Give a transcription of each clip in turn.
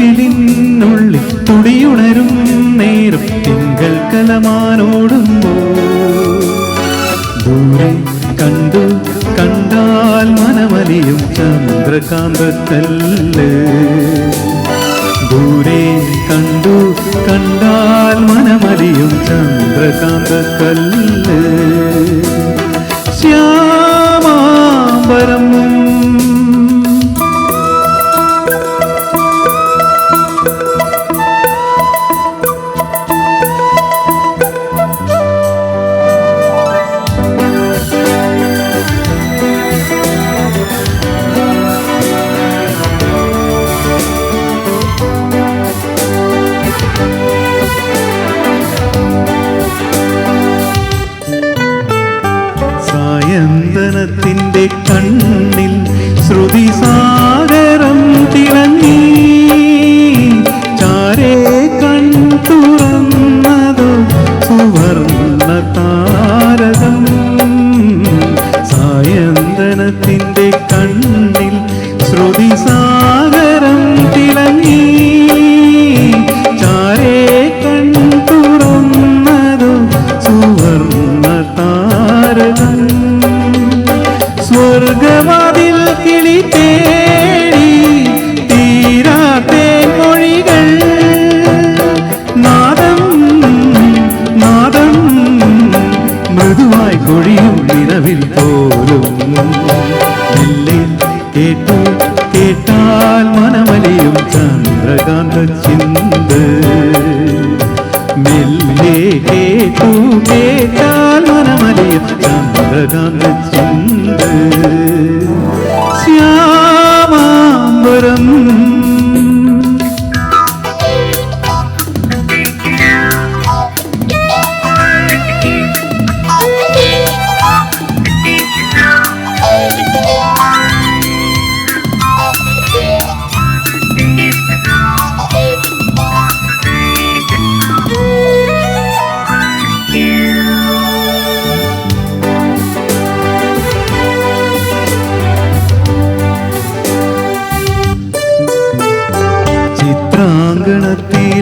നിന്നുള്ളിൽ തുടിയുണരും നേരം തിങ്കൾ കലമാനോടുമ്പോ ദൂരെ കണ്ടു കണ്ടാൽ മനമലിയും ചന്ദ്രകാന്തക്കല്ല്. ദൂരെ കണ്ടു കണ്ടാൽ മനമലിയും ചന്ദ്രകാന്തക്കല്ല്. സായന്തനത്തിന്റെ കണ്ണിൽ ശ്രുതി സാഗരം തിളങ്ങി. കിളി തേടി തീരാത്തേ മൊഴികൾ. നാദം നാദം മൃദുവായി കൊഴിയും നിലവിൽ പോലും. മെല്ലെ കേട്ടു കേട്ടാൽ മനമലിയും ചന്ദ്രകാന്ത ചിന്ത. മെല്ലെ കേട്ടു കേട്ടാൽ മനമലിയും ചന്ദ്രകാന്ത ചിന്ത്.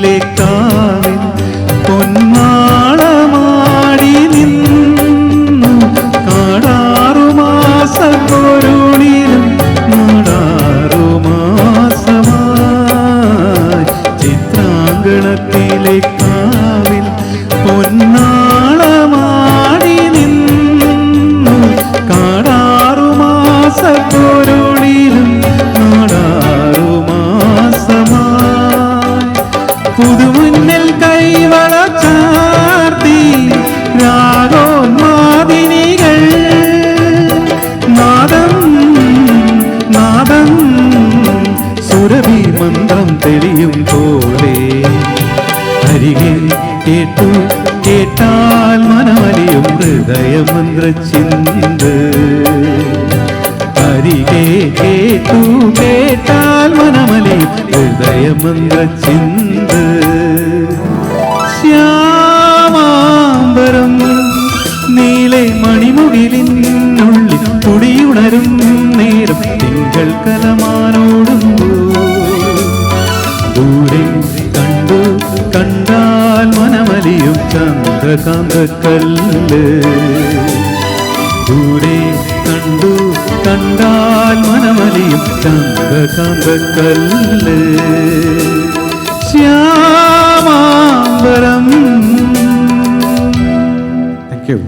കാവിൽ പൊന്മാളമാടി നിന്നു. കാടാറുമാസ പൊരുളിലും നാടാറുമാസമായി ചിത്രാങ്കണത്തിലെ കാവിൽ പൊന്നാളമാടി മന്ത്രം തെളിയും പോലെ. അരികെ കേട്ടു കേട്ടാൽ മനമലിയും ഹൃദയമന്ത്ര ചിന്ത് അരികെ കേട്ടു കേട്ടാൽ മനമലിയും ഹൃദയമന്ത്ര കണ്ടാൽ മനമലിയും ചന്ദ്രകാന്തക്കല്ല് ദൂരെ കണ്ടു കണ്ടാൽ മനമലിയും ചന്ദ്രകാന്തക്കല്ല് ശ്യാമാംബരം താങ്ക് യു